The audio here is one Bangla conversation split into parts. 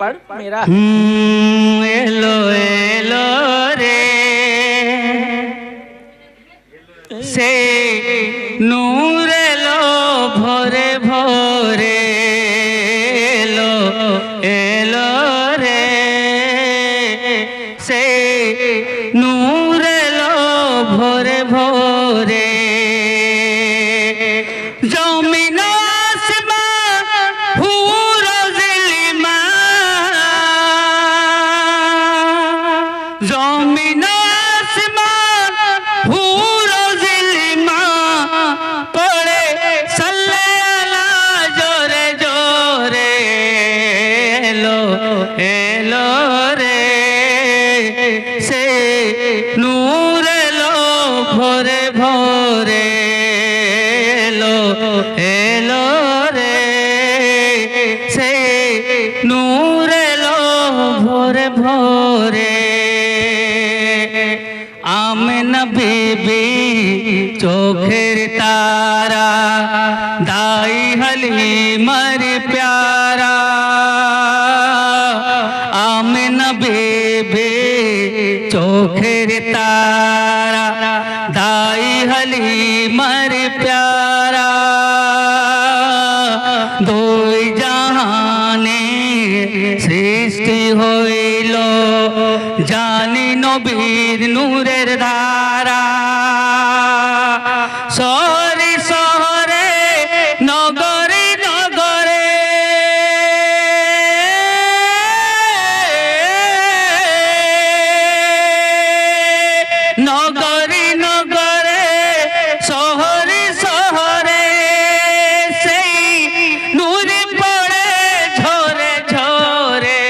पर मेरा एलो एलो रे से नूर लो भोरे भोरे लो एलो रे से नूर लो भोरे भोरे जो জমিন আসমান, হুর জিলিমা, পড়ে সাল্লে আলা জোরে এলো এলো রে। সে ভরে ভরে, এলো এলো রে। সে নূর এলো ভরে ভরে। চোখের তারা, দাই হলি মর প্যারা। আমেনা বেবে, চোখের তারা, দাই হলি মর প্যারা। দুই জাহানে সৃষ্টি হইল, জানি নবীর নূরের ধারা। নগরে নগরে, শহরে শহরে, সেই নূরে পড়ে, ঝরে ঝরে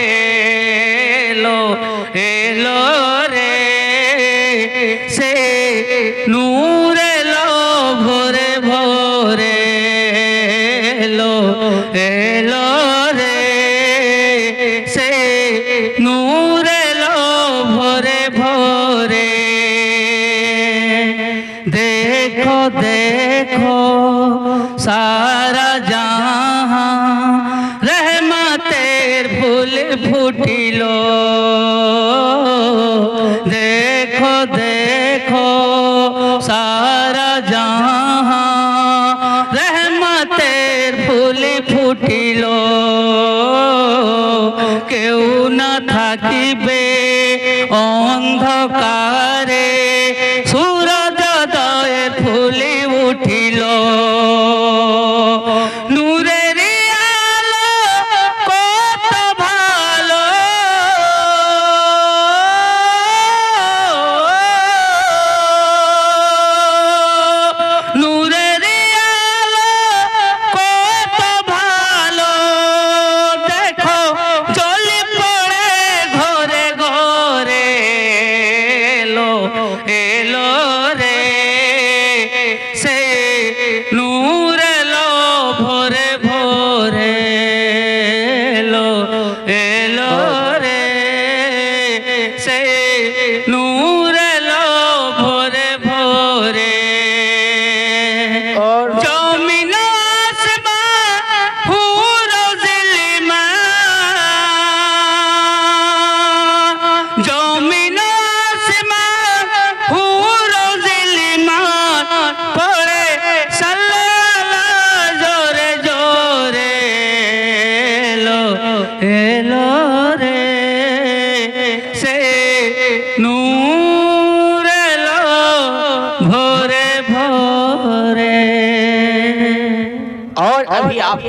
এলো এলো রে। সে নূরে লো ভোরে দেখো দেখো সারা জাহাঁ রহমতের ফুল ফুটিল দেখো দেখো সারা জাহাঁ রহমতের ফুল ফুটিল কেউ না থাকিবে অন্ধকারে উঠিল সে নূর এলো ভোরে। ভোরে জমিন জমিন আসমান अभी आप